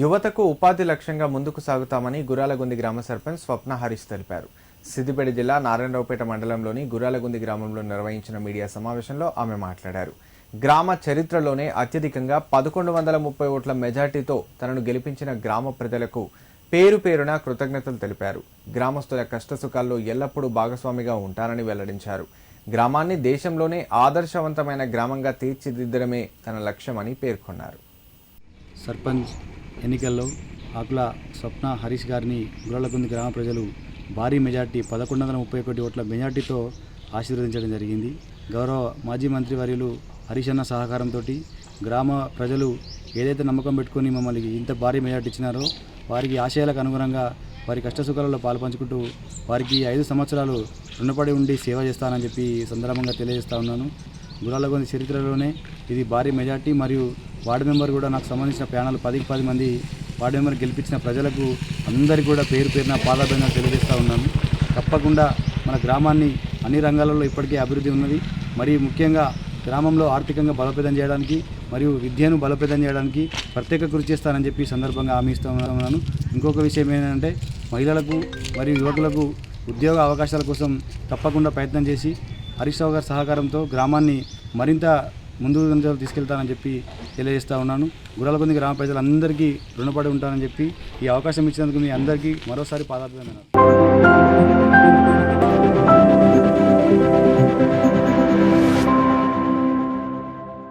యువతకు ఉపాధి లక్ష్యంగా ముందుకు సాగుతామని గురాలగుంది గ్రామ సర్పంచ్ స్వప్న హరీష్ తెలిపారు. సిద్దిపేట జిల్లా నారాయణరావుపేట మండలంలోని గురాలగుంది గ్రామంలో నిర్వహించిన మీడియా సమావేశంలో ఆమె మాట్లాడారు. గ్రామ చరిత్రలోనే అత్యధికంగా పదకొండు వందల ముప్పై ఓట్ల మెజార్టీతో తనను గెలిపించిన గ్రామ ప్రజలకు పేరు పేరున కృతజ్ఞతలు తెలిపారు. గ్రామస్తుల కష్టసుఖాల్లో ఎల్లప్పుడూ భాగస్వామిగా ఉంటానని వెల్లడించారు. గ్రామాన్ని దేశంలోనే ఆదర్శవంతమైన గ్రామంగా తీర్చిదిద్దడమే తన లక్ష్యమని పేర్కొన్నారు. సర్పంచ్ ఎన్నికల్లో ఆకుల స్వప్న హరీష్ గారిని గురలకుంది గ్రామ ప్రజలు భారీ మెజార్టీ పదకొండు వందల ముప్పై ఒకటి ఓట్ల మెజార్టీతో ఆశీర్వదించడం జరిగింది. గౌరవ మాజీ మంత్రి వర్యులు హరీష్ అన్న సహకారంతో గ్రామ ప్రజలు ఏదైతే నమ్మకం పెట్టుకొని మమ్మల్ని ఇంత భారీ మెజార్టీ ఇచ్చినారో వారికి ఆశయాలకు అనుగుణంగా వారి కష్టసుఖాలలో పాల్పంచుకుంటూ వారికి ఐదు సంవత్సరాలు రుణపడి ఉండి సేవ చేస్తానని చెప్పి సందర్భంగా తెలియజేస్తా ఉన్నాను. గురాలగొంది చరిత్రలోనే ఇది భారీ మెజార్టీ మరియు వార్డు మెంబర్ కూడా నాకు సంబంధించిన ప్యానల్ పదికి పది మంది వార్డు మెంబర్ గెలిపించిన ప్రజలకు అందరికీ కూడా పేరు పేరున పాదాభివందనలు తెలియజేస్తూ ఉన్నాను. తప్పకుండా మన గ్రామాన్ని అన్ని రంగాలలో ఇప్పటికే అభివృద్ధి ఉన్నది. మరియు ముఖ్యంగా గ్రామంలో ఆర్థికంగా బలోపేతం చేయడానికి మరియు విద్యను బలోపేతం చేయడానికి ప్రత్యేక కృషి చేస్తానని చెప్పి సందర్భంగా హామీ ఉన్నాను. ఇంకొక విషయం ఏంటంటే మహిళలకు మరియు యువకులకు ఉద్యోగ అవకాశాల కోసం తప్పకుండా ప్రయత్నం చేసి హరీష్ రావు గారి సహకారంతో గ్రామాన్ని మరింత ముందు తీసుకెళ్తానని చెప్పి తెలియజేస్తా ఉన్నాను. గురాలకొంది గ్రామ ప్రజలందరికీ రుణపడి ఉంటానని చెప్పి ఈ అవకాశం ఇచ్చినందుకు మీ అందరికీ మరోసారి పాదాభివందనాలు.